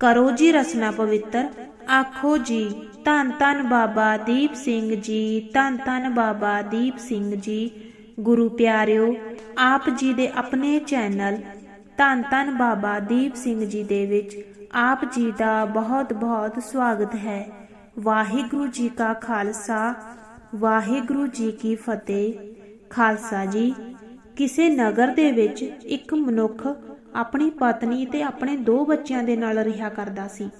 ਕਰੋ ਜੀ ਰਸਨਾ ਪਵਿੱਤਰ। ਆਖੋ ਜੀ, ਧੰਨ ਧੰਨ ਬਾਬਾ ਦੀਪ ਸਿੰਘ ਜੀ, ਧੰਨ ਧੰਨ ਬਾਬਾ ਦੀਪ ਸਿੰਘ ਜੀ। ਗੁਰੂ ਪਿਆਰਿਓ, ਆਪ ਜੀ ਦੇ ਆਪਣੇ ਚੈਨਲ ਧੰਨ ਧੰਨ ਬਾਬਾ ਦੀਪ ਸਿੰਘ ਜੀ ਦੇ ਵਿੱਚ ਆਪ ਜੀ ਦਾ ਬਹੁਤ ਬਹੁਤ ਸਵਾਗਤ ਹੈ। ਵਾਹਿਗੁਰੂ ਜੀ ਕਾ ਖਾਲਸਾ, ਵਾਹਿਗੁਰੂ ਜੀ ਕੀ ਫਤਿਹ। ਖਾਲਸਾ ਜੀ, ਕਿਸੇ ਨਗਰ ਦੇ ਵਿੱਚ ਇੱਕ ਮਨੁੱਖ ਆਪਣੀ ਪਤਨੀ ਤੇ ਆਪਣੇ ਦੋ ਬੱਚਿਆਂ ਦੇ ਨਾਲ ਰਿਹਾ ਕਰਦਾ ਸੀ।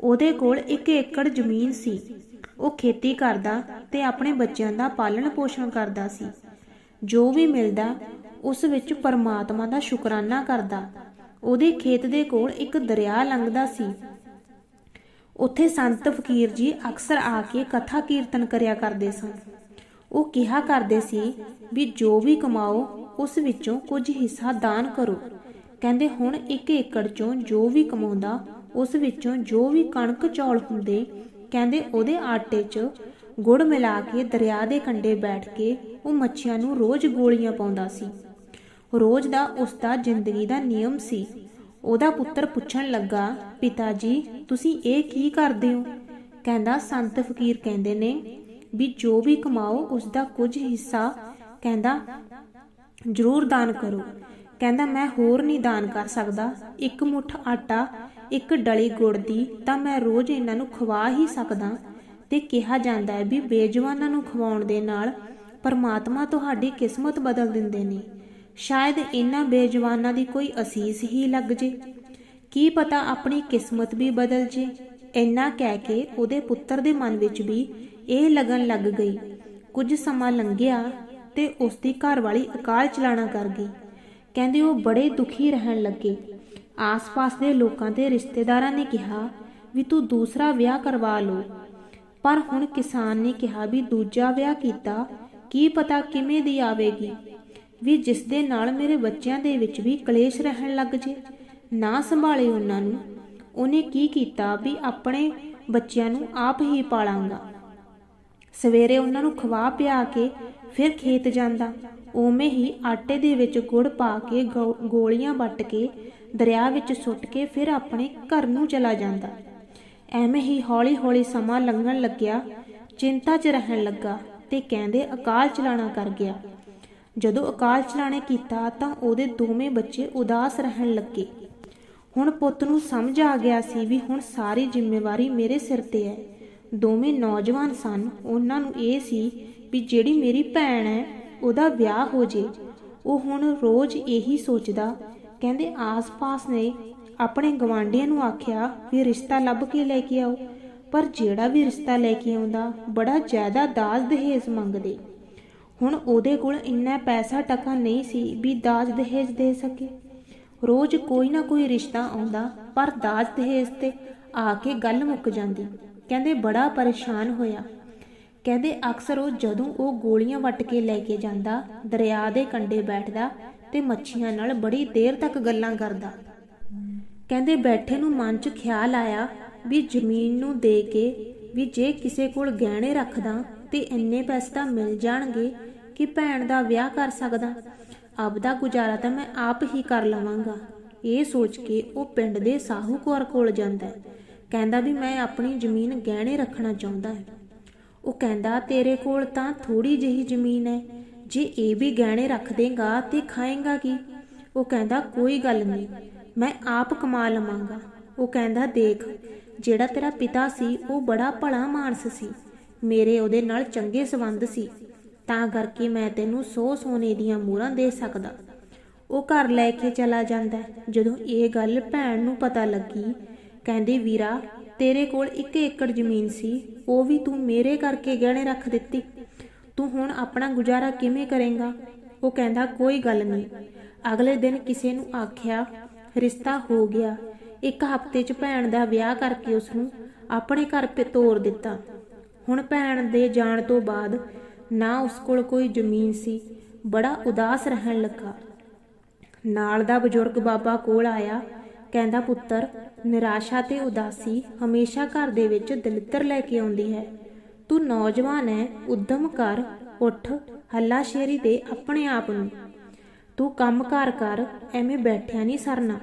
ਉਹਦੇ ਕੋਲ ਇੱਕ ਏਕੜ ਜ਼ਮੀਨ ਸੀ। ਉਹ ਖੇਤੀ ਕਰਦਾ ਤੇ ਆਪਣੇ ਬੱਚਿਆਂ ਦਾ ਪਾਲਣ ਪੋਸ਼ਣ ਕਰਦਾ ਸੀ। ਜੋ ਵੀ ਮਿਲਦਾ, ਉਸ ਵਿੱਚ ਪਰਮਾਤਮਾ ਦਾ ਸ਼ੁਕਰਾਨਾ ਕਰਦਾ। ਉਹਦੇ ਖੇਤ ਦੇ ਕੋਲ ਇੱਕ ਦਰਿਆ ਲੰਘਦਾ ਸੀ। ਉੱਥੇ ਸੰਤ ਫਕੀਰ ਜੀ ਅਕਸਰ ਆ ਕੇ ਕਥਾ ਕੀਰਤਨ ਕਰਿਆ ਕਰਦੇ ਸਨ। ਉਹ ਕਿਹਾ ਕਰਦੇ ਸੀ ਵੀ ਜੋ ਵੀ ਕਮਾਓ, ਉਸ ਵਿੱਚੋਂ ਕੁਝ ਹਿੱਸਾ ਦਾਨ ਕਰੋ। ਕਹਿੰਦੇ ਹੁਣ ਇੱਕ ਏਕੜ ਚੋਂ ਜੋ ਵੀ ਕਮਾਉਂਦਾ, ਉਸ ਵਿੱਚੋਂ ਜੋ ਵੀ ਕਣਕ ਚੌਲ ਹੁੰਦੇ, ਕਹਿੰਦੇ ਉਹਦੇ ਆਟੇ 'ਚ ਗੁੜ ਮਿਲਾ ਕੇ ਦਰਿਆ ਦੇ ਕੰਢੇ ਬੈਠ ਕੇ ਉਹ ਮੱਛੀਆਂ ਨੂੰ ਰੋਜ਼ ਗੋਲੀਆਂ ਪਾਉਂਦਾ ਸੀ। ਰੋਜ਼ ਦਾ ਉਸ ਦਾ ਜ਼ਿੰਦਗੀ ਦਾ ਨਿਯਮ ਸੀ। ਉਹਦਾ ਪੁੱਤਰ ਪੁੱਛਣ ਲੱਗਾ, ਪਿਤਾ ਜੀ, ਤੁਸੀਂ ਇਹ ਕੀ ਕਰਦੇ ਹੋ? ਕਹਿੰਦਾ, ਸੰਤ ਫਕੀਰ ਕਹਿੰਦੇ ਨੇ ਵੀ ਜੋ ਵੀ ਕਮਾਓ, ਉਸ ਦਾ ਕੁਝ ਹਿੱਸਾ, ਕਹਿੰਦਾ, ਜ਼ਰੂਰ ਦਾਨ ਕਰੋ। ਕਹਿੰਦਾ, ਮੈਂ ਹੋਰ ਨਹੀਂ ਦਾਨ ਕਰ ਸਕਦਾ। ਇੱਕ ਮੁੱਠ ਆਟਾ, ਇੱਕ ਡਲੀ ਗੁੜ ਦੀ, ਤਾਂ ਮੈਂ ਰੋਜ਼ ਇਹਨਾਂ ਨੂੰ ਖਵਾ ਹੀ ਸਕਦਾ। ਤੇ ਕਿਹਾ ਜਾਂਦਾ ਹੈ ਵੀ ਬੇਜਵਾਨਾਂ ਨੂੰ ਖਵਾਉਣ ਦੇ ਨਾਲ ਪਰਮਾਤਮਾ ਤੁਹਾਡੀ ਕਿਸਮਤ ਬਦਲ ਦਿੰਦੇ ਨੇ। ਸ਼ਾਇਦ ਇਹਨਾਂ ਬੇਜਵਾਨਾਂ ਦੀ ਕੋਈ ਅਸੀਸ ਹੀ ਲੱਗ ਜੇ। ਕੀ ਪਤਾ ਆਪਣੀ ਕਿਸਮਤ ਵੀ ਬਦਲ ਜੇ। ਇੰਨਾ ਕਹਿ ਕੇ ਉਹਦੇ ਪੁੱਤਰ ਦੇ ਮਨ ਵਿੱਚ ਵੀ ਇਹ ਲਗਨ ਲੱਗ ਗਈ। ਕੁਝ ਸਮਾਂ ਲੰਘਿਆ ਤੇ ਉਸ ਦੀ ਘਰਵਾਲੀ ਅਕਾਲ ਚਲਾਣਾ ਕਰ ਗਈ। ਕਹਿੰਦੇ ਉਹ ਬੜੇ ਦੁਖੀ ਰਹਿਣ ਲੱਗੇ। ਆਸ-ਪਾਸ ਦੇ ਲੋਕਾਂ ਤੇ ਰਿਸ਼ਤੇਦਾਰਾਂ ਨੇ ਕਿਹਾ ਵੀ ਤੂੰ ਦੂਸਰਾ ਵਿਆਹ ਕਰਵਾ ਲਓ। ਪਰ ਹੁਣ ਕਿਸਾਨ ਨੇ ਕਿਹਾ ਵੀ ਦੂਜਾ ਵਿਆਹ ਕੀਤਾ, ਕੀ ਪਤਾ ਕਿਵੇਂ ਦੀ ਆਵੇਗੀ? ਵੀ ਜਿਸ ਦੇ ਨਾਲ ਮੇਰੇ ਬੱਚਿਆਂ ਦੇ ਵਿੱਚ ਵੀ ਕਲੇਸ਼ ਰਹਿਣ ਲੱਗ ਜੇ, ਨਾ ਸੰਭਾਲੇ ਉਹਨਾਂ ਨੂੰ, ਉਹਨੇ ਕੀ ਕੀਤਾ ਵੀ ਆਪਣੇ ਬੱਚਿਆਂ ਨੂੰ ਆਪ ਹੀ ਪਾਲਾਂਗਾ। ਸਵੇਰੇ ਉਹਨਾਂ ਨੂੰ ਖਵਾ ਪਿਆ ਕੇ ਫਿਰ ਖੇਤ ਜਾਂਦਾ। ਉਵੇਂ ਹੀ ਆਟੇ ਦੇ ਵਿੱਚ ਗੁੜ ਪਾ ਕੇ ਗੋਲੀਆਂ ਵੱਟ ਕੇ ਦਰਿਆ ਵਿੱਚ ਸੁੱਟ ਕੇ ਫਿਰ ਆਪਣੇ ਘਰ ਨੂੰ ਚਲਾ ਜਾਂਦਾ। ਐਵੇਂ ਹੀ ਹੌਲੀ-ਹੌਲੀ ਸਮਾਂ ਲੰਘਣ ਲੱਗਿਆ। ਚਿੰਤਾ 'ਚ ਰਹਿਣ ਲੱਗਾ ਤੇ ਕਹਿੰਦੇ ਅਕਾਲ ਚਲਾਣਾ ਕਰ ਗਿਆ। ਜਦੋਂ ਅਕਾਲ ਚਲਾਣੇ ਕੀਤਾ ਤਾਂ ਉਹਦੇ ਦੋਵੇਂ ਬੱਚੇ ਉਦਾਸ ਰਹਿਣ ਲੱਗੇ। ਹੁਣ ਪੁੱਤ ਨੂੰ ਸਮਝ ਆ ਗਿਆ ਸੀ ਵੀ ਹੁਣ ਸਾਰੀ ਜ਼ਿੰਮੇਵਾਰੀ ਮੇਰੇ ਸਿਰ ਤੇ ਹੈ। ਦੋਵੇਂ ਨੌਜਵਾਨ ਸਨ। ਉਹਨਾਂ ਨੂੰ ਇਹ ਸੀ ਵੀ ਜਿਹੜੀ ਮੇਰੀ ਭੈਣ ਹੈ, ਉਹਦਾ ਵਿਆਹ ਹੋ ਜੇ। ਉਹ ਹੁਣ ਰੋਜ਼ ਇਹੀ ਸੋਚਦਾ, ਕਹਿੰਦੇ ਆਸ-ਪਾਸ ਨੇ ਆਪਣੇ ਗਵਾਂਢੀਆਂ ਨੂੰ ਆਖਿਆ ਵੀ ਰਿਸ਼ਤਾ ਲੱਭ ਕੇ ਲੈ ਕੇ ਆਓ। ਪਰ ਜਿਹੜਾ ਵੀ ਰਿਸ਼ਤਾ ਲੈ ਕੇ ਆਉਂਦਾ, ਬੜਾ ਜ਼ਿਆਦਾ ਦਾਜ ਦਹੇਜ ਮੰਗਦੇ। ਹੁਣ ਉਹਦੇ ਕੋਲ ਇੰਨਾ ਪੈਸਾ ਟਕਾ ਨਹੀਂ ਸੀ ਵੀ ਦਾਜ ਦਹੇਜ ਦੇ ਸਕੇ। ਰੋਜ਼ ਕੋਈ ਨਾ ਕੋਈ ਰਿਸ਼ਤਾ ਆਉਂਦਾ, ਪਰ ਦਾਜ ਦਹੇਜ ਤੇ ਆ ਕੇ ਗੱਲ ਮੁੱਕ ਜਾਂਦੀ। ਕਹਿੰਦੇ ਬੜਾ ਪਰੇਸ਼ਾਨ ਹੋਇਆ। ਕਹਿੰਦੇ ਅਕਸਰ ਉਹ ਜਦੋਂ ਉਹ ਗੋਲੀਆਂ ਵੱਟ ਕੇ ਲੈ ਕੇ ਜਾਂਦਾ, ਦਰਿਆ ਦੇ ਕੰਢੇ ਬੈਠਦਾ ਤੇ ਮੱਛੀਆਂ ਨਾਲ ਬੜੀ ਦੇਰ ਤੱਕ ਗੱਲਾਂ ਕਰਦਾ। ਕਹਿੰਦੇ ਬੈਠੇ ਨੂੰ ਮਨ 'ਚ ਖਿਆਲ ਆਇਆ ਵੀ ਜ਼ਮੀਨ ਨੂੰ ਦੇ ਕੇ ਵੀ ਜੇ ਕਿਸੇ ਕੋਲ ਗਹਿਣੇ ਰੱਖਦਾ ਤੇ ਇੰਨੇ ਪੈਸੇ ਤਾਂ ਮਿਲ ਜਾਣਗੇ ਕਿ ਭੈਣ ਦਾ ਵਿਆਹ ਕਰ ਸਕਦਾ। ਆਪਦਾ ਗੁਜ਼ਾਰਾ ਤਾਂ ਮੈਂ ਆਪ ਹੀ ਕਰ ਲਵਾਂਗਾ। ਇਹ ਸੋਚ ਕੇ ਉਹ ਪਿੰਡ ਦੇ ਸਾਹੂਕਾਰ ਕੋਲ ਜਾਂਦਾ ਹੈ। ਕਹਿੰਦਾ ਵੀ ਮੈਂ ਆਪਣੀ ਜ਼ਮੀਨ ਗਹਿਣੇ ਰੱਖਣਾ ਚਾਹੁੰਦਾ ਹੈ। ਉਹ ਕਹਿੰਦਾ, ਤੇਰੇ ਕੋਲ ਤਾਂ ਥੋੜੀ ਜਿਹੀ ਜ਼ਮੀਨ ਹੈ। ਜੇ ਇਹ ਵੀ ਗਹਿਣੇ ਰੱਖ ਦੇਗਾ ਤੇ ਖਾਏਗਾ ਕੀ? ਉਹ ਕਹਿੰਦਾ, ਕੋਈ ਗੱਲ ਨਹੀਂ, ਮੈਂ ਆਪ ਕਮਾ ਲਵਾਂਗਾ। ਉਹ ਕਹਿੰਦਾ, ਦੇਖ, ਜਿਹੜਾ ਤੇਰਾ ਪਿਤਾ ਸੀ, ਉਹ ਬੜਾ ਭਲਾ ਮਾਨਸ ਸੀ। ਮੇਰੇ ਉਹਦੇ ਨਾਲ ਚੰਗੇ ਸਬੰਧ ਸੀ, ਤਾਂ ਕਰਕੇ ਮੈਂ ਤੈਨੂੰ 100 ਸੋਨੇ ਦੀਆਂ ਮੋਹਰਾਂ ਦੇ ਸਕਦਾ। ਉਹ ਘਰ ਲੈ ਕੇ ਚਲਾ ਜਾਂਦਾ ਜਦੋਂ ਇਹ ਗੱਲ ਭੈਣ ਨੂੰ ਪਤਾ ਲੱਗੀ ਕਹਿੰਦੀ, ਵੀਰਾ, ਤੇਰੇ ਕੋਲ ਇੱਕ ਏਕੜ ਜ਼ਮੀਨ ਸੀ, ਉਹ ਵੀ ਤੂੰ ਮੇਰੇ ਕਰਕੇ ਗਹਿਣੇ ਰੱਖ ਦਿੱਤੀ। ਤੂੰ ਹੁਣ ਆਪਣਾ ਗੁਜ਼ਾਰਾ ਕਿਵੇਂ ਕਰੇਂਗਾ? ਉਹ ਕਹਿੰਦਾ, ਕੋਈ ਗੱਲ ਨਹੀਂ। ਅਗਲੇ ਦਿਨ ਕਿਸੇ ਨੂੰ ਆਖਿਆ, ਰਿਸ਼ਤਾ ਹੋ ਗਿਆ। ਇੱਕ ਹਫ਼ਤੇ 'ਚ ਭੈਣ ਦਾ ਵਿਆਹ ਕਰਕੇ ਉਸ ਨੂੰ ਆਪਣੇ ਘਰ ਤੇ ਤੋਰ ਦਿੱਤਾ। ਹੁਣ ਭੈਣ ਦੇ ਜਾਣ ਤੋਂ ਬਾਅਦ ਨਾ ਉਸ ਕੋਲ ਕੋਈ ਜ਼ਮੀਨ ਸੀ। ਬੜਾ ਉਦਾਸ ਰਹਿਣ ਲੱਗਾ। ਨਾਲ ਦਾ ਬਜ਼ੁਰਗ ਬਾਬਾ ਕੋਲ ਆਇਆ। ਕਹਿੰਦਾ, ਪੁੱਤਰ, ਨਿਰਾਸ਼ਾ ਤੇ ਉਦਾਸੀ ਹਮੇਸ਼ਾ ਘਰ ਦੇ ਵਿੱਚ ਦਲਿੱਦਰ ਲੈ ਕੇ ਆਉਂਦੀ ਹੈ। ਤੂੰ ਨੌਜਵਾਨ ਹੈ ਉਦਮ ਕਰ, ਉੱਠ, ਹੱਲਾਸ਼ੇਰੀ ਦੇ ਆਪਣੇ ਆਪ ਨੂੰ। ਤੂੰ ਕੰਮ ਕਾਰ ਕਰ ਐਵੇਂ ਬੈਠਿਆ ਨਹੀਂ ਸਰਨਾ।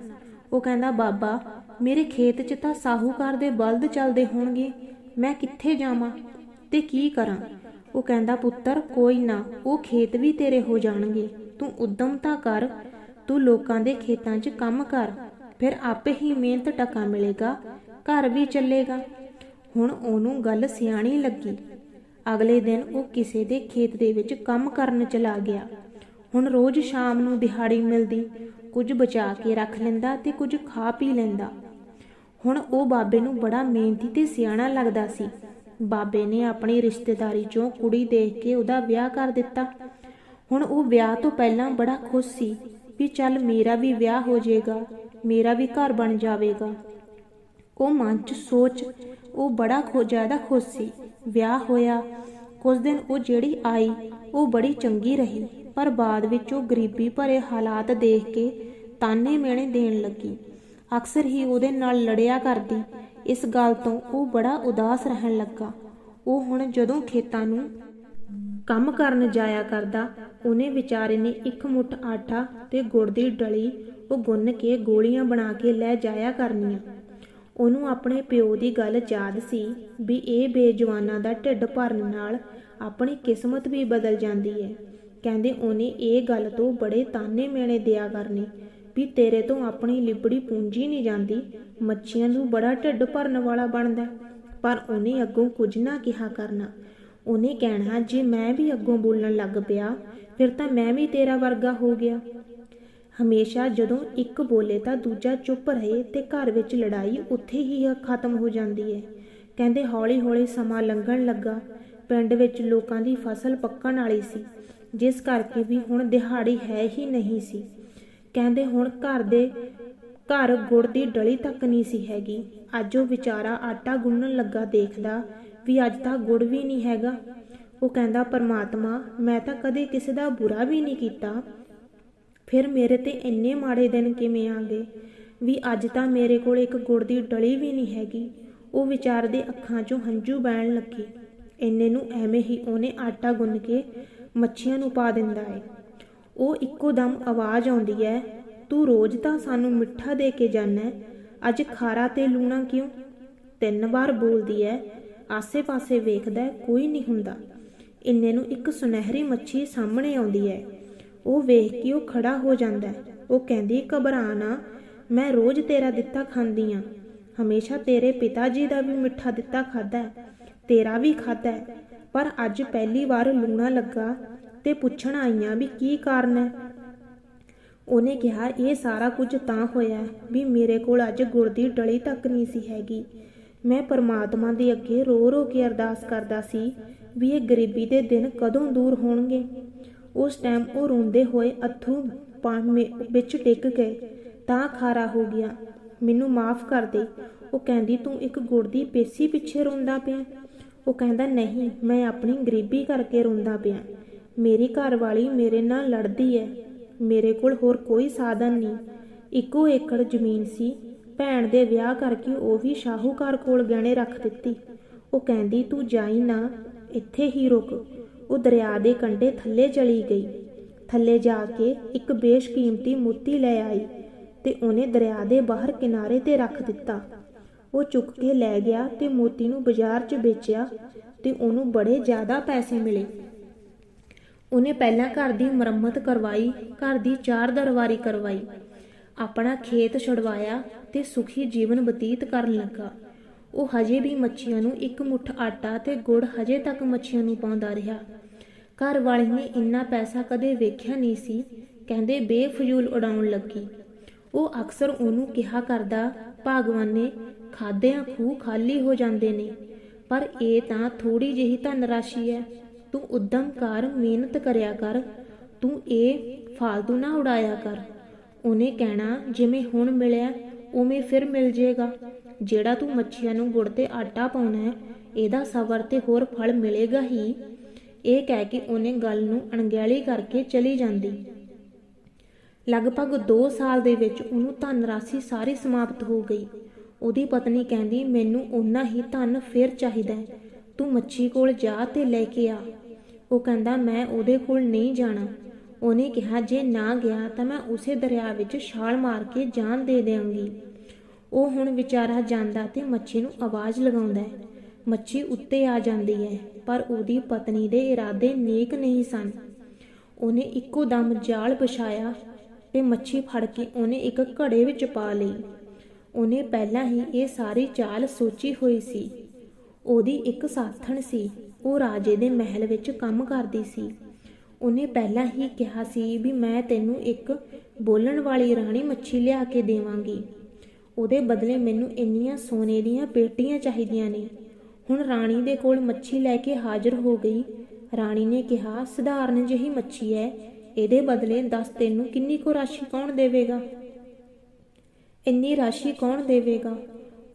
ਉਹ ਕਹਿੰਦਾ, ਬਾਬਾ, ਮੇਰੇ ਖੇਤ 'ਚ ਤਾਂ ਸਾਹੂਕਾਰ ਦੇ ਬਲਦ ਚੱਲਦੇ ਹੋਣਗੇ, ਮੈਂ ਕਿੱਥੇ ਜਾਵਾਂ ਤੇ ਕੀ ਕਰਾਂ? ਉਹ ਕਹਿੰਦਾ, ਪੁੱਤਰ, ਕੋਈ ਨਾ, ਉਹ ਖੇਤ ਵੀ ਤੇਰੇ ਹੋ ਜਾਣਗੇ। ਤੂੰ ਉਦਮ ਤਾਂ ਕਰ, ਤੂੰ ਲੋਕਾਂ ਦੇ ਖੇਤਾਂ 'ਚ ਕੰਮ ਕਰ ਫਿਰ ਆਪੇ ਹੀ ਮਿਹਨਤ ਟਕਾ ਮਿਲੇਗਾ, ਘਰ ਵੀ ਚੱਲੇਗਾ। ਹੁਣ ਉਹਨੂੰ ਗੱਲ ਸਿਆਣੀ ਲੱਗੀ। ਅਗਲੇ ਦਿਨ ਉਹ ਕਿਸੇ ਦੇ ਖੇਤ ਦੇ ਵਿੱਚ ਕੰਮ ਕਰਨ ਚਲਾ ਗਿਆ। ਹੁਣ ਰੋਜ਼ ਸ਼ਾਮ ਨੂੰ ਦਿਹਾੜੀ ਮਿਲਦੀ, ਕੁਝ ਬਚਾ ਕੇ ਰੱਖ ਲੈਂਦਾ ਤੇ ਕੁਝ ਖਾ ਪੀ ਲੈਂਦਾ। ਹੁਣ ਉਹ ਬਾਬੇ ਨੂੰ ਬੜਾ ਮਿਹਨਤੀ ਤੇ ਸਿਆਣਾ ਲੱਗਦਾ ਸੀ। ਬਾਬੇ ਨੇ ਆਪਣੀ ਰਿਸ਼ਤੇਦਾਰੀ ਚੋਂ ਕੁੜੀ ਦੇਖ ਕੇ ਉਹਦਾ ਵਿਆਹ ਕਰ ਦਿੱਤਾ। ਹੁਣ ਉਹ ਵਿਆਹ ਤੋਂ ਪਹਿਲਾਂ ਬੜਾ ਖੁਸ਼ ਸੀ ਵੀ ਚੱਲ ਮੇਰਾ ਵੀ ਵਿਆਹ ਹੋ ਜਾਏਗਾ। ਮੇਰਾ ਵੀ ਘਰ ਬਣ ਜਾਵੇਗਾ। ਉਹ ਮਨ 'ਚ ਸੋਚ, ਉਹ ਬੜਾ ਖੋ, ਜ਼ਿਆਦਾ ਖੁਸ਼ ਸੀ। ਵਿਆਹ ਹੋਇਆ, ਕੁਝ ਦਿਨ ਉਹ ਜਿਹੜੀ ਆਈ, ਉਹ ਬੜੀ ਚੰਗੀ ਰਹੀ, ਪਰ ਬਾਅਦ ਵਿੱਚ ਉਹ ਗਰੀਬੀ ਭਰੇ ਹਾਲਾਤ ਦੇਖ ਕੇ ਤਾਨੇ ਮਿਹਣੇ ਦੇਣ ਲੱਗੀ। ਅਕਸਰ ਹੀ ਉਹਦੇ ਨਾਲ ਲੜਿਆ ਕਰਦੀ। ਇਸ ਗੱਲ ਤੋਂ ਉਹ ਬੜਾ ਉਦਾਸ ਰਹਿਣ ਲੱਗਾ। ਉਹ ਹੁਣ ਜਦੋਂ ਖੇਤਾਂ ਨੂੰ ਕੰਮ ਕਰਨ ਜਾਇਆ ਕਰਦਾ, ਉਹਨੇ ਵਿਚਾਰੇ ਨੇ ਇੱਕ ਮੁੱਠ ਆਟਾ ਤੇ ਗੁੜ ਦੀ ਡਲੀ ਉਹ ਗੁੰਨ ਕੇ ਗੋਲੀਆਂ ਬਣਾ ਕੇ ਲੈ ਜਾਇਆ ਕਰਨੀਆਂ। ਉਹਨੂੰ ਆਪਣੇ ਪਿਓ ਦੀ ਗੱਲ ਯਾਦ ਸੀ ਵੀ ਇਹ ਬੇਜਵਾਨਾਂ ਦਾ ਢਿੱਡ ਭਰਨ ਨਾਲ ਆਪਣੀ ਕਿਸਮਤ ਵੀ ਬਦਲ ਜਾਂਦੀ ਹੈ। ਕਹਿੰਦੇ ਉਹਨੇ ਇਹ ਗੱਲ ਤੋਂ ਬੜੇ ਤਾਨੇ ਮੇਣੇ ਦਿਆ ਕਰਨੇ ਵੀ ਤੇਰੇ ਤੋਂ ਆਪਣੀ ਲਿਬੜੀ ਪੂੰਜੀ ਨਹੀਂ ਜਾਂਦੀ, ਮੱਛੀਆਂ ਨੂੰ ਬੜਾ ਢਿੱਡ ਭਰਨ ਵਾਲਾ ਬਣਦਾ ਪਰ ਉਹਨੇ ਅੱਗੋਂ ਕੁਝ ਨਾ ਕਿਹਾ ਕਰਨਾ। ਉਹਨੇ ਕਹਿਣਾ, ਜੇ ਮੈਂ ਵੀ ਅੱਗੋਂ ਬੋਲਣ ਲੱਗ ਪਿਆ, ਫਿਰ ਤਾਂ ਮੈਂ ਵੀ ਤੇਰਾ ਵਰਗਾ ਹੋ ਗਿਆ। ਹਮੇਸ਼ਾ ਜਦੋਂ ਇੱਕ ਬੋਲੇ ਤਾਂ ਦੂਜਾ ਚੁੱਪ ਰਹੇ ਤੇ ਘਰ ਵਿੱਚ ਲੜਾਈ ਉੱਥੇ ਹੀ ਖਤਮ ਹੋ ਜਾਂਦੀ ਹੈ ਕਹਿੰਦੇ ਹੌਲੀ-ਹੌਲੀ ਸਮਾਂ ਲੰਘਣ ਲੱਗਾ। ਪਿੰਡ ਵਿੱਚ ਲੋਕਾਂ ਦੀ ਫਸਲ ਪੱਕਣ ਵਾਲੀ ਸੀ, ਜਿਸ ਕਰਕੇ ਵੀ ਹੁਣ ਦਿਹਾੜੀ ਹੈ ਹੀ ਨਹੀਂ ਸੀ। ਕਹਿੰਦੇ ਹੁਣ ਘਰ ਦੇ, ਘਰ ਗੁੜ ਦੀ ਡਲੀ ਤੱਕ ਨਹੀਂ ਸੀ ਹੈਗੀ। ਅੱਜ ਉਹ ਵਿਚਾਰਾ ਆਟਾ ਗੁੰਨਣ ਲੱਗਾ ਦੇਖਦਾ ਵੀ ਅੱਜ ਤਾਂ ਗੁੜ ਵੀ ਨਹੀਂ ਹੈਗਾ। ਉਹ ਕਹਿੰਦਾ, ਪਰਮਾਤਮਾ, ਮੈਂ ਤਾਂ ਕਦੇ ਕਿਸੇ ਦਾ ਬੁਰਾ ਵੀ ਨਹੀਂ ਕੀਤਾ। ਫਿਰ ਮੇਰੇ ਤੇ ਇੰਨੇ ਮਾੜੇ ਦਿਨ ਕਿਵੇਂ ਆ ਗਏ ਵੀ ਅੱਜ ਤਾਂ ਮੇਰੇ ਕੋਲ ਇੱਕ ਗੁੜ ਦੀ ਡਲੀ ਵੀ ਨਹੀਂ ਹੈਗੀ। ਉਹ ਵਿਚਾਰ ਦੇ ਅੱਖਾਂ 'ਚੋਂ ਹੰਝੂ ਬਹਿਣ ਲੱਗੇ। ਇੰਨੇ ਨੂੰ ਐਵੇਂ ਹੀ ਉਹਨੇ ਆਟਾ ਗੁੰਨ ਕੇ ਮੱਛੀਆਂ ਨੂੰ ਪਾ ਦਿੰਦਾ ਏ। ਉਹ ਇੱਕੋ ਦਮ ਆਵਾਜ਼ ਆਉਂਦੀ ਹੈ ਤੂੰ ਰੋਜ਼ ਤਾਂ ਸਾਨੂੰ ਮਿੱਠਾ ਦੇ ਕੇ ਜਾਂਦਾ ਅੱਜ ਖਾਰਾ ਤੇ ਲੂਣਾ ਕਿਉਂ? ਤਿੰਨ ਵਾਰ ਬੋਲਦੀ ਹੈ ਆਸੇ-ਪਾਸੇ ਵੇਖਦਾ ਕੋਈ ਨਹੀਂ ਹੁੰਦਾ। ਇੰਨੇ ਨੂੰ ਇੱਕ ਸੁਨਹਿਰੀ ਮੱਛੀ ਸਾਹਮਣੇ ਆਉਂਦੀ ਹੈ ਉਹ ਵੇਖ ਕੇ ਉਹ ਖੜਾ ਹੋ ਜਾਂਦਾ ਉਹ ਕਹਿੰਦੀ, ਘਬਰਾ ਨਾ, ਮੈਂ ਰੋਜ਼ ਤੇਰਾ ਦਿੱਤਾ ਖਾਂਦੀ ਆ। ਹਮੇਸ਼ਾ ਤੇਰੇ ਪਿਤਾ ਜੀ ਦਾ ਵੀ ਮਿੱਠਾ ਦਿੱਤਾ ਖਾਦਾ ਤੇਰਾ ਵੀ ਖਾਦਾ ਪਰ ਅੱਜ ਪਹਿਲੀ ਵਾਰ ਲੂਣਾ ਲੱਗਾ ਤੇ ਪੁੱਛਣ ਆਈਆਂ ਵੀ ਕੀ ਕਾਰਨ ਹੈ? ਉਹਨੇ ਕਿਹਾ, ਇਹ ਸਾਰਾ ਕੁਝ ਤਾਂ ਹੋਇਆ ਵੀ ਮੇਰੇ ਕੋਲ ਅੱਜ ਗੁੜ ਦੀ ਡਲੀ ਤੱਕ ਨਹੀਂ ਸੀ ਹੈਗੀ। ਮੈਂ ਪਰਮਾਤਮਾ ਦੇ ਅੱਗੇ ਰੋ ਰੋ ਕੇ ਅਰਦਾਸ ਕਰਦਾ ਸੀ ਵੀ ਇਹ ਗਰੀਬੀ ਦੇ ਦਿਨ ਕਦੋਂ ਦੂਰ ਹੋਣਗੇ। ਉਸ ਟਾਈਮ ਉਹ ਰੋਂਦੇ ਹੋਏ ਅਥਰੂ ਪਾਣੀ ਵਿੱਚ ਡਿੱਗ ਗਏ। ਤਾਂ ਖਾਰਾ ਹੋ ਗਿਆ। ਮੈਨੂੰ ਮਾਫ ਕਰ ਦੇ। ਉਹ ਕਹਿੰਦੀ, ਤੂੰ ਇੱਕ ਗੁੜ ਦੀ ਪੇਸੀ ਪਿੱਛੇ ਰੋਂਦਾ ਪਿਆ? ਉਹ ਕਹਿੰਦਾ, ਨਹੀਂ, ਮੈਂ ਆਪਣੀ ਗਰੀਬੀ ਕਰਕੇ ਰੋਂਦਾ ਪਿਆ। ਮੇਰੀ ਘਰ ਵਾਲੀ ਮੇਰੇ ਨਾਲ ਲੜਦੀ ਹੈ ਮੇਰੇ ਕੋਲ ਹੋਰ ਕੋਈ ਸਾਧਨ ਨਹੀਂ। ਇੱਕੋ ਏਕੜ ਜ਼ਮੀਨ ਸੀ। ਭੈਣ ਦੇ ਵਿਆਹ ਕਰਕੇ ਉਹ ਵੀ ਸ਼ਾਹੂਕਾਰ ਕੋਲ ਗਹਿਣੇ ਰੱਖ ਦਿੱਤੀ। ਉਹ ਕਹਿੰਦੀ, ਤੂੰ ਜਾਈ ਨਾ, ਇੱਥੇ ਹੀ ਰੁਕ। ਉਹ ਦਰਿਆ ਦੇ ਕੰਢੇ ਥੱਲੇ ਚਲੀ ਗਈ। ਥੱਲੇ ਜਾ ਕੇ ਇੱਕ ਬੇਸ਼ਕੀਮਤੀ ਮੋਤੀ ਲੈ ਆਈ ਤੇ ਉਹਨੇ ਦਰਿਆ ਦੇ ਬਾਹਰ ਕਿਨਾਰੇ ਤੇ ਰੱਖ ਦਿੱਤਾ। ਉਹ ਚੁੱਕ ਕੇ ਲੈ ਗਿਆ ਤੇ ਮੋਤੀ ਨੂੰ ਬਾਜ਼ਾਰ 'ਚ ਵੇਚਿਆ ਤੇ ਉਹਨੂੰ ਬੜੇ ਜ਼ਿਆਦਾ ਪੈਸੇ ਮਿਲੇ। ਉਹਨੇ ਪਹਿਲਾਂ ਘਰ ਦੀ ਮੁਰੰਮਤ ਕਰਵਾਈ, ਘਰ ਦੀ ਚਾਰ ਦਰਵਾਰੀ ਕਰਵਾਈ, ਆਪਣਾ ਖੇਤ ਛੁਡਵਾਇਆ ਤੇ ਸੁਖੀ ਜੀਵਨ ਬਤੀਤ ਕਰਨ ਲੱਗਾ। ਉਹ ਹਜੇ ਵੀ ਮੱਛੀਆਂ ਨੂੰ ਇੱਕ ਮੁੱਠ ਆਟਾ ਤੇ ਗੁੜ ਹਜੇ ਤੱਕ ਮੱਛੀਆਂ ਨੂੰ ਪਾਉਂਦਾ ਰਿਹਾ। ਘਰ ਵਾਲੇ ਨੇ ਇੰਨਾ ਪੈਸਾ ਕਦੇ ਵੇਖਿਆ ਨਹੀਂ ਸੀ, ਕਹਿੰਦੇ ਬੇਫਜ਼ੂਲ ਉਡਾਉਣ ਲੱਗੀ। ਉਹ ਅਕਸਰ ਉਹਨੂੰ ਕਿਹਾ ਕਰਦਾ, ਭਗਵਾਨ ਨੇ ਖਾਦਿਆਂ ਖੂਹ ਖਾਲੀ ਹੋ ਜਾਂਦੇ ਨੇ, ਪਰ ਇਹ ਤਾਂ ਥੋੜੀ ਜਿਹੀ ਧਨ ਰਾਸ਼ੀ ਹੈ। ਤੂੰ ਉਦਮ ਕਰ, ਮਿਹਨਤ ਕਰਿਆ ਕਰ, ਤੂੰ ਇਹ ਫਾਲਤੂ ਨਾ ਉਡਾਇਆ ਕਰ। ਉਹਨੇ ਕਹਿਣਾ, ਜਿਵੇਂ ਹੁਣ ਮਿਲਿਆ, ਉਵੇਂ ਫਿਰ ਮਿਲ ਜਾਏਗਾ ਜਿਹੜਾ ਤੂੰ ਮੱਛੀਆਂ ਨੂੰ ਗੁੜ ਤੇ ਆਟਾ ਪਾਉਣਾ ਹੈ, ਇਹਦਾ ਸਬਰ ਤੇ ਹੋਰ ਫਲ ਮਿਲੇਗਾ ਹੀ। ਇਹ ਕਹਿ ਕੇ ਉਹਨੇ ਗੱਲ ਨੂੰ ਅਣਗਹਿਲੀ ਕਰਕੇ ਚਲੀ ਜਾਂਦੀ। ਲਗਭਗ 2 ਸਾਲ ਦੇ ਵਿੱਚ ਉਹਨੂੰ ਧਨ ਰਾਸ਼ੀ ਸਾਰੀ ਸਮਾਪਤ ਹੋ ਗਈ। ਉਹਦੀ ਪਤਨੀ ਕਹਿੰਦੀ, ਮੈਨੂੰ ਓਨਾ ਹੀ ਧਨ ਫੇਰ ਚਾਹੀਦਾ ਹੈ। ਤੂੰ ਮੱਛੀ ਕੋਲ ਜਾ ਤੇ ਲੈ ਕੇ ਆ। ਉਹ ਕਹਿੰਦਾ, ਮੈਂ ਉਹਦੇ ਕੋਲ ਨਹੀਂ ਜਾਣਾ। ਉਹਨੇ ਕਿਹਾ, ਜੇ ਨਾ ਗਿਆ ਤਾਂ ਮੈਂ ਉਸੇ ਦਰਿਆ ਵਿੱਚ ਛਾਲ ਮਾਰ ਕੇ ਜਾਨ ਦੇ ਦੇਵਾਂਗੀ ਉਹ ਹੁਣ ਵਿਚਾਰਾ ਜਾਂਦਾ ਤੇ ਮੱਛੀ ਨੂੰ ਆਵਾਜ਼ ਲਗਾਉਂਦਾ ਹੈ। ਮੱਛੀ ਉੱਤੇ ਆ ਜਾਂਦੀ ਹੈ। ਪਰ ਉਹਦੀ ਪਤਨੀ ਦੇ ਇਰਾਦੇ ਨੇਕ ਨਹੀਂ ਸਨ। ਉਹਨੇ ਇੱਕੋ ਦਮ ਜਾਲ ਵਿਛਾਇਆ ਤੇ ਮੱਛੀ ਫੜ ਕੇ ਉਹਨੇ ਇੱਕ ਘੜੇ ਵਿੱਚ ਪਾ ਲਈ। ਉਹਨੇ ਪਹਿਲਾਂ ਹੀ ਇਹ ਸਾਰੀ ਚਾਲ ਸੋਚੀ ਹੋਈ ਸੀ। ਉਹਦੀ ਇੱਕ ਸਾਥਣ ਸੀ, ਉਹ ਰਾਜੇ ਦੇ ਮਹਿਲ ਵਿੱਚ ਕੰਮ ਕਰਦੀ ਸੀ। ਉਹਨੇ ਪਹਿਲਾਂ ਹੀ ਕਿਹਾ ਸੀ ਵੀ ਮੈਂ ਤੈਨੂੰ ਇੱਕ ਬੋਲਣ ਵਾਲੀ ਰਾਣੀ ਮੱਛੀ ਲਿਆ ਕੇ ਦੇਵਾਂਗੀ। ਉਹਦੇ ਬਦਲੇ ਮੈਨੂੰ ਇੰਨੀਆਂ ਸੋਨੇ ਦੀਆਂ ਪੇਟੀਆਂ ਚਾਹੀਦੀਆਂ ਨੇ। ਹੁਣ ਰਾਣੀ ਦੇ ਕੋਲ ਮੱਛੀ ਲੈ ਕੇ ਹਾਜ਼ਰ ਹੋ ਗਈ। ਰਾਣੀ ਨੇ ਕਿਹਾ, ਸਧਾਰਨ ਜਿਹੀ ਮੱਛੀ ਹੈ ਇਹਦੇ ਬਦਲੇ ਦੱਸ ਤੈਨੂੰ ਕਿੰਨੀ ਕੁ ਰਾਸ਼ੀ ਕੌਣ ਦੇਵੇਗਾ? ਇੰਨੀ ਰਾਸ਼ੀ ਕੌਣ ਦੇਵੇਗਾ?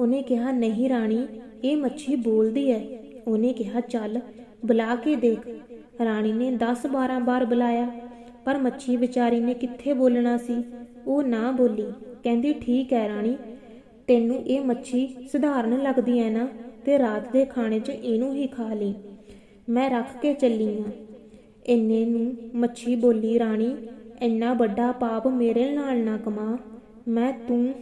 ਉਹਨੇ ਕਿਹਾ, ਨਹੀਂ ਰਾਣੀ, ਇਹ ਮੱਛੀ ਬੋਲਦੀ ਹੈ ਉਹਨੇ ਕਿਹਾ, ਚੱਲ, ਬੁਲਾ ਕੇ ਦੇਖ। ਰਾਣੀ ਨੇ 10-12 ਵਾਰ ਬੁਲਾਇਆ, ਪਰ ਮੱਛੀ ਵਿਚਾਰੀ ਨੇ ਕਿੱਥੇ ਬੋਲਣਾ ਸੀ? ਉਹ ਨਾ ਬੋਲੀ। ਕਹਿੰਦੀ, ਠੀਕ ਹੈ ਰਾਣੀ, ਤੈਨੂੰ ਇਹ ਮੱਛੀ ਸਧਾਰਨ ਲੱਗਦੀ ਹੈ ਨਾ। ਤੇ ਰਾਤ ਦੇ ਖਾਣੇ 'ਚ ਇਹਨੂੰ ਹੀ ਖਾ ਲਈ। ਮੈਂ ਰੱਖ ਕੇ ਚੱਲੀ ਆ। ਇੰਨੇ ਨੂੰ ਮੱਛੀ ਬੋਲੀ, ਰਾਣੀ, ਇੰਨਾ ਵੱਡਾ ਪਾਪ ਮੇਰੇ ਨਾਲ ਨਾ ਕਮਾ। ਮੈਂ ਤੂੰ,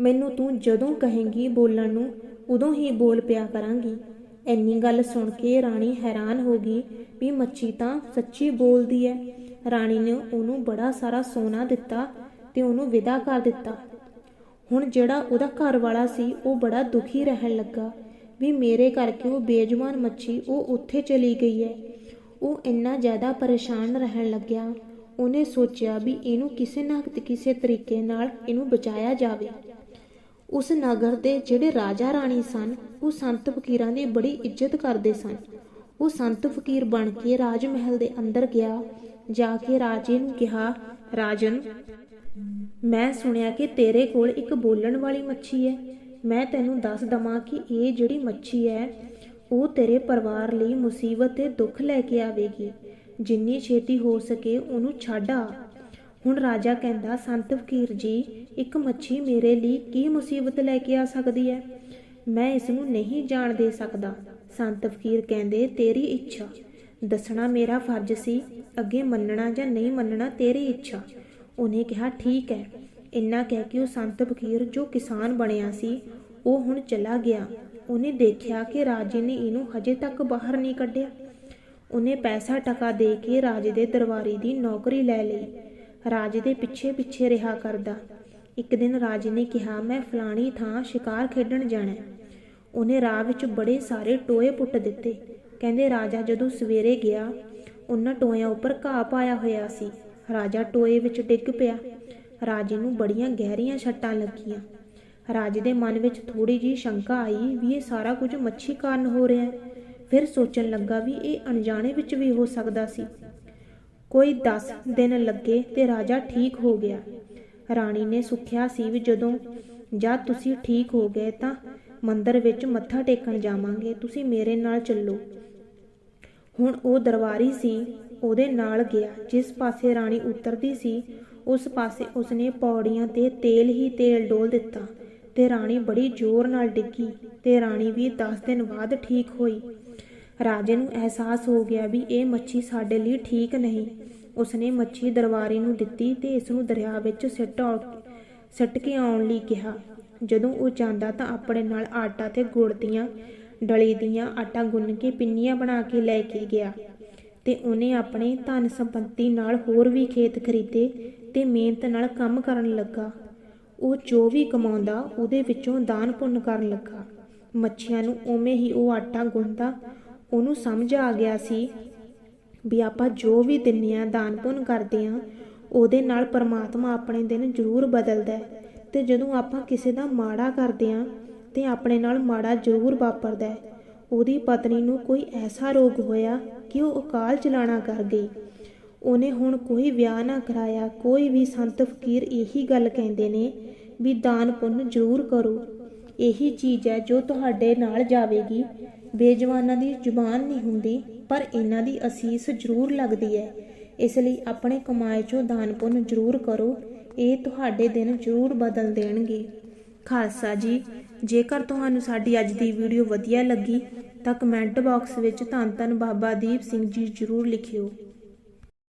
ਮੈਨੂੰ ਤੂੰ ਜਦੋਂ ਕਹੇਂਗੀ ਬੋਲਣ ਨੂੰ, ਉਦੋਂ ਹੀ ਬੋਲ ਪਿਆ ਕਰਾਂਗੀ। ਇੰਨੀ ਗੱਲ ਸੁਣ ਕੇ ਰਾਣੀ ਹੈਰਾਨ ਹੋ ਗਈ ਵੀ ਮੱਛੀ ਤਾਂ ਸੱਚੀ ਬੋਲਦੀ ਹੈ ਰਾਣੀ ਨੇ ਉਹਨੂੰ ਬੜਾ ਸਾਰਾ ਸੋਨਾ ਦਿੱਤਾ ਤੇ ਉਹਨੂੰ ਵਿਦਾ ਕਰ ਦਿੱਤਾ। ਹੁਣ ਜਿਹੜਾ ਉਹਦਾ ਘਰ ਵਾਲਾ ਸੀ, ਉਹ ਬੜਾ ਦੁਖੀ ਰਹਿਣ ਲੱਗਾ ਵੀ ਮੇਰੇ ਕਰਕੇ ਉਹ ਬੇਜਵਾਨ ਮੱਛੀ ਉਹ ਉੱਥੇ ਚਲੀ ਗਈ ਹੈ। ਉਹ ਇੰਨਾ ਜ਼ਿਆਦਾ ਪਰੇਸ਼ਾਨ ਰਹਿਣ ਲੱਗਿਆ। ਉਹਨੇ ਸੋਚਿਆ ਵੀ ਇਹਨੂੰ ਕਿਸੇ ਨਾ ਕਿਸੇ ਤਰੀਕੇ ਨਾਲ ਇਹਨੂੰ ਬਚਾਇਆ ਜਾਵੇ। ਉਸ ਨਗਰ ਦੇ ਜਿਹੜੇ ਰਾਜਾ ਰਾਣੀ ਸਨ, ਉਹ ਸੰਤ ਫਕੀਰਾਂ ਦੀ ਬੜੀ ਇੱਜ਼ਤ ਕਰਦੇ ਸਨ। ਉਹ ਸੰਤ ਫਕੀਰ ਬਣ ਕੇ ਰਾਜ ਮਹਿਲ ਦੇ ਅੰਦਰ ਗਿਆ। ਜਾ ਕੇ ਰਾਜੇ ਨੂੰ ਕਿਹਾ, ਰਾਜਨ ਮੈਂ ਸੁਣਿਆ ਕਿ ਤੇਰੇ ਕੋਲ ਇੱਕ ਬੋਲਣ ਵਾਲੀ ਮੱਛੀ ਹੈ। ਮੈਂ ਤੈਨੂੰ ਦੱਸ ਦਵਾਂ ਕਿ ਇਹ ਜਿਹੜੀ ਮੱਛੀ ਹੈ, ਉਹ ਤੇਰੇ ਪਰਿਵਾਰ ਲਈ ਮੁਸੀਬਤ ਤੇ ਦੁੱਖ ਲੈ ਕੇ ਆਵੇਗੀ। ਜਿੰਨੀ ਛੇਤੀ ਹੋ ਸਕੇ ਉਹਨੂੰ ਛੱਡ ਆ। ਹੁਣ ਰਾਜਾ ਕਹਿੰਦਾ, ਸੰਤ ਫਕੀਰ ਜੀ, ਇੱਕ ਮੱਛੀ ਮੇਰੇ ਲਈ ਕੀ ਮੁਸੀਬਤ ਲੈ ਕੇ ਆ ਸਕਦੀ ਹੈ? ਮੈਂ ਇਸ ਨੂੰ ਨਹੀਂ ਜਾਣ ਦੇ ਸਕਦਾ। ਸੰਤ ਫਕੀਰ ਕਹਿੰਦੇ, ਤੇਰੀ ਇੱਛਾ। ਦੱਸਣਾ ਮੇਰਾ ਫਰਜ਼ ਸੀ। ਅੱਗੇ ਮੰਨਣਾ ਜਾਂ ਨਹੀਂ ਮੰਨਣਾ ਤੇਰੀ ਇੱਛਾ। ਉਹਨੇ ਕਿਹਾ, ਠੀਕ ਹੈ। ਇੰਨਾ ਕਹਿ ਕੇ ਉਹ ਸੰਤ ਫਕੀਰ ਜੋ ਕਿਸਾਨ ਬਣਿਆ ਸੀ, ਉਹ ਹੁਣ ਚਲਾ ਗਿਆ। ਉਹਨੇ ਦੇਖਿਆ ਕਿ ਰਾਜੇ ਨੇ ਇਹਨੂੰ ਹਜੇ ਤੱਕ ਬਾਹਰ ਨਹੀਂ ਕੱਢਿਆ। ਉਹਨੇ ਪੈਸਾ ਟਕਾ ਦੇ ਕੇ ਰਾਜੇ ਦੇ ਦਰਬਾਰੀ ਦੀ ਨੌਕਰੀ ਲੈ ਲਈ। ਰਾਜੇ ਦੇ ਪਿੱਛੇ ਪਿੱਛੇ ਰਿਹਾ ਕਰਦਾ। ਇੱਕ ਦਿਨ ਰਾਜੇ ਨੇ ਕਿਹਾ, ਮੈਂ ਫਲਾਣੀ ਥਾਂ ਸ਼ਿਕਾਰ ਖੇਡਣ ਜਾਣਾ ਉਹਨੇ ਰਾਹ ਵਿੱਚ ਬੜੇ ਸਾਰੇ ਟੋਏ ਪੁੱਟ ਦਿੱਤੇ। ਕਹਿੰਦੇ, ਰਾਜਾ ਜਦੋਂ ਸਵੇਰੇ ਗਿਆ, ਉਹਨਾਂ ਟੋਇਆਂ ਉੱਪਰ ਘਾਹ ਪਾਇਆ ਹੋਇਆ ਸੀ। ਰਾਜਾ ਟੋਏ ਵਿੱਚ ਡਿੱਗ ਪਿਆ। ਰਾਜੇ ਨੂੰ ਬੜੀਆਂ ਗਹਿਰੀਆਂ ਛੱਟਾਂ ਲੱਗੀਆਂ। ਰਾਜੇ ਦੇ ਮਨ ਵਿੱਚ ਥੋੜੀ ਜੀ ਸ਼ੰਕਾ ਆਈ ਵੀ ਇਹ ਸਾਰਾ ਕੁਝ ਮੱਛੀ ਕਾਰਨ ਹੋ ਰਿਹਾ ਹੈ। ਫਿਰ ਸੋਚਣ ਲੱਗਾ ਵੀ ਇਹ ਅਣਜਾਣੇ ਵਿੱਚ ਵੀ ਹੋ ਸਕਦਾ ਸੀ। ਕੋਈ 10 ਦਿਨ ਲੱਗੇ ਤੇ ਰਾਜਾ ਠੀਕ ਹੋ ਗਿਆ। ਰਾਣੀ ਨੇ ਸੁਖਿਆ ਸੀ ਵੀ ਜਦੋਂ ਜਦ ਤੁਸੀਂ ਠੀਕ ਹੋ ਗਏ ਤਾਂ ਮੰਦਰ ਵਿੱਚ ਮੱਥਾ ਟੇਕਣ ਜਾਵਾਂਗੇ, ਤੁਸੀਂ ਮੇਰੇ ਨਾਲ ਚੱਲੋ। ਹੁਣ ਉਹ ਦਰਬਾਰੀ ਸੀ ਉਹਦੇ ਨਾਲ ਗਿਆ। ਜਿਸ ਪਾਸੇ ਰਾਣੀ ਉਤਰਦੀ ਸੀ, ਉਸ ਪਾਸੇ ਉਸਨੇ ਪੌੜੀਆਂ ਤੇ ਤੇਲ ਹੀ ਤੇਲ ਡੋਲ ਦਿੱਤਾ ਤੇ ਰਾਣੀ ਬੜੀ ਜ਼ੋਰ ਨਾਲ ਡਿੱਗੀ ਤੇ ਰਾਣੀ ਵੀ 10 ਦਿਨ ਬਾਅਦ ਠੀਕ ਹੋਈ। ਰਾਜੇ ਨੂੰ ਅਹਿਸਾਸ ਹੋ ਗਿਆ ਵੀ ਇਹ ਮੱਛੀ ਸਾਡੇ ਲਈ ਠੀਕ ਨਹੀਂ। ਉਸਨੇ ਮੱਛੀ ਦਰਬਾਰੀ ਨੂੰ ਦਿੱਤੀ ਤੇ ਇਸ ਨੂੰ ਦਰਿਆ ਵਿੱਚ ਸਿੱਟ ਆਉ- ਸਿੱਟ ਕੇ ਆਉਣ ਲਈ ਕਿਹਾ। ਜਦੋਂ ਉਹ ਜਾਂਦਾ ਤਾਂ ਆਪਣੇ ਨਾਲ ਆਟਾ ਤੇ ਗੁੜ ਦੀਆਂ ਡਲੀ ਦੀਆਂ ਆਟਾ ਗੁੰਨ ਕੇ ਪਿੰਨੀਆਂ ਬਣਾ ਕੇ ਲੈ ਕੇ ਗਿਆ। ਤੇ ਉਹਨੇ ਆਪਣੇ ਧਨ ਸੰਪਤੀ ਨਾਲ ਹੋਰ ਵੀ ਖੇਤ ਖਰੀਦੇ ਤੇ ਮਿਹਨਤ ਨਾਲ ਕੰਮ ਕਰਨ ਲੱਗਾ। ਉਹ ਜੋ ਵੀ ਕਮਾਉਂਦਾ, ਉਹਦੇ ਵਿੱਚੋਂ ਦਾਨ ਪੁੰਨ ਕਰਨ ਲੱਗਾ। ਮੱਛੀਆਂ ਨੂੰ ਉਵੇਂ ਹੀ ਉਹ ਆਟਾ ਗੁੰਨਦਾ, ਉਹਨੂੰ ਸਮਝ ਆ ਗਿਆ ਸੀ ਵੀ ਆਪਾਂ ਜੋ ਵੀ ਦਿੰਨੇ ਆ ਦਾਨ ਪੁੰਨ ਕਰਦੇ ਆ, ਉਹਦੇ ਨਾਲ ਪਰਮਾਤਮਾ ਆਪਣੇ ਦਿਨ ਜ਼ਰੂਰ ਬਦਲਦਾ ਹੈ ਤੇ ਜਦੋਂ ਆਪਾਂ ਕਿਸੇ ਦਾ ਮਾੜਾ ਕਰਦੇ ਆ, ਤੇ ਆਪਣੇ ਨਾਲ ਮਾੜਾ ਜ਼ਰੂਰ ਵਾਪਰਦਾ ਹੈ। ਉਹਦੀ ਪਤਨੀ ਨੂੰ ਕੋਈ ਐਸਾ ਰੋਗ ਹੋਇਆ ਕਿ ਉਹ ਅਕਾਲ ਚਲਾਣਾ ਕਰ ਗਈ। ਉਹਨੇ ਹੁਣ ਕੋਈ ਵਿਆਹ ਨਾ ਕਰਾਇਆ, ਕੋਈ ਵੀ ਸੰਤ ਫਕੀਰ ਇਹੀ ਗੱਲ ਕਹਿੰਦੇ ਨੇ ਵੀ ਦਾਨ ਪੁੰਨ ਜ਼ਰੂਰ ਕਰੋ। ਇਹੀ ਚੀਜ਼ ਹੈ ਜੋ ਤੁਹਾਡੇ ਨਾਲ ਜਾਵੇਗੀ। ਬੇਜਵਾਨਾਂ ਦੀ ਜ਼ੁਬਾਨ ਨਹੀਂ ਹੁੰਦੀ, ਪਰ ਇਹਨਾਂ ਦੀ ਅਸੀਸ ਜ਼ਰੂਰ ਲੱਗਦੀ ਹੈ। ਇਸ ਲਈ ਆਪਣੇ ਕਮਾਏ ਚੋਂ ਦਾਨ ਪੁੰਨ ਜ਼ਰੂਰ ਕਰੋ, ਇਹ ਤੁਹਾਡੇ ਦਿਨ ਜ਼ਰੂਰ ਬਦਲ ਦੇਣਗੇ। ਖਾਲਸਾ ਜੀ, ਜੇਕਰ ਤੁਹਾਨੂੰ ਸਾਡੀ ਅੱਜ ਦੀ ਵੀਡੀਓ ਵਧੀਆ ਲੱਗੀ ਤਾਂ ਕਮੈਂਟ ਬਾਕਸ ਵਿੱਚ ਧੰਨ ਧੰਨ ਬਾਬਾ ਦੀਪ ਸਿੰਘ ਜੀ ਜ਼ਰੂਰ ਲਿਖਿਓ।